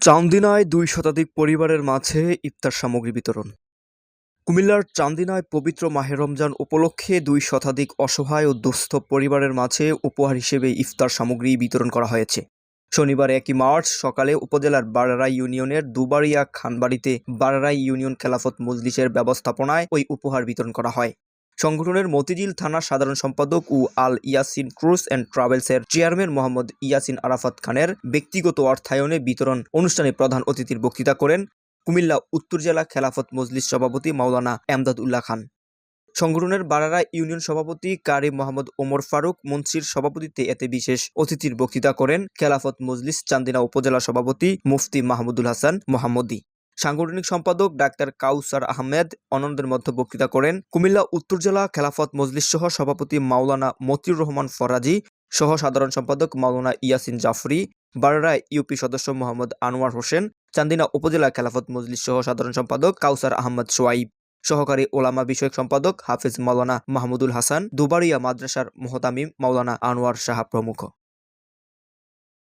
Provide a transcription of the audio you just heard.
চান্দিনায় দুই শতাধিক পরিবারের মাঝে ইফতার সামগ্রী বিতরণ। কুমিল্লার চান্দিনায় পবিত্র মাহে রমজান উপলক্ষে দুই শতাধিক অসহায় ও দুস্থ পরিবারের মাঝে উপহার হিসেবে ইফতার সামগ্রী বিতরণ করা হয়েছে। শনিবার একই মার্চ সকালে উপজেলার বারারাই ইউনিয়নের দুবাড়িয়া খানবাড়িতে বারারাই ইউনিয়ন খেলাফত মজলিসের ব্যবস্থাপনায় ওই উপহার বিতরণ করা হয়। সংগঠনের মতিঝিল থানা সাধারণ সম্পাদক ও আল ইয়াসিন ক্রুজ অ্যান্ড ট্রাভেলসের চেয়ারম্যান মোহাম্মদ ইয়াসিন আরাফাত খানের ব্যক্তিগত অর্থায়নে বিতরণ অনুষ্ঠানে প্রধান অতিথির বক্তৃতা করেন কুমিল্লা উত্তর জেলা খেলাফত মজলিস সভাপতি মাওলানা এমদাদ উল্লাহ খান। সংগঠনের বারারা ইউনিয়ন সভাপতি কারি মোহাম্মদ ওমর ফারুক মুন্সির সভাপতিত্বে এতে বিশেষ অতিথির বক্তৃতা করেন খেলাফত মজলিস চান্দিনা উপজেলা সভাপতি মুফতি মাহমুদুল হাসান মোহাম্মদী। সাংগঠনিক সম্পাদক ডাক্তার কাউসার আহমেদ অনন্দের মধ্যে বক্তৃতা করেন। কুমিল্লা, উত্তর জেলা খেলাফত মজলিস সহ সভাপতি মাওলানা মতিউর রহমান ফরাজি সহ সাধারণ সম্পাদক মাওলানা ইয়াসিন জাফরি বারারা ইউপি সদস্য মোহাম্মদ আনোয়ার হোসেন, চান্দিনা উপজেলা খেলাফত মজলিস সহ সাধারণ সম্পাদক কাউসার আহমদ সোয়াইব, সহকারী ওলামা বিষয়ক সম্পাদক হাফিজ মাওলানা মাহমুদুল হাসান দুবারিয়া মাদ্রাসার মোহতামিম মাওলানা আনোয়ার সাহা প্রমুখ।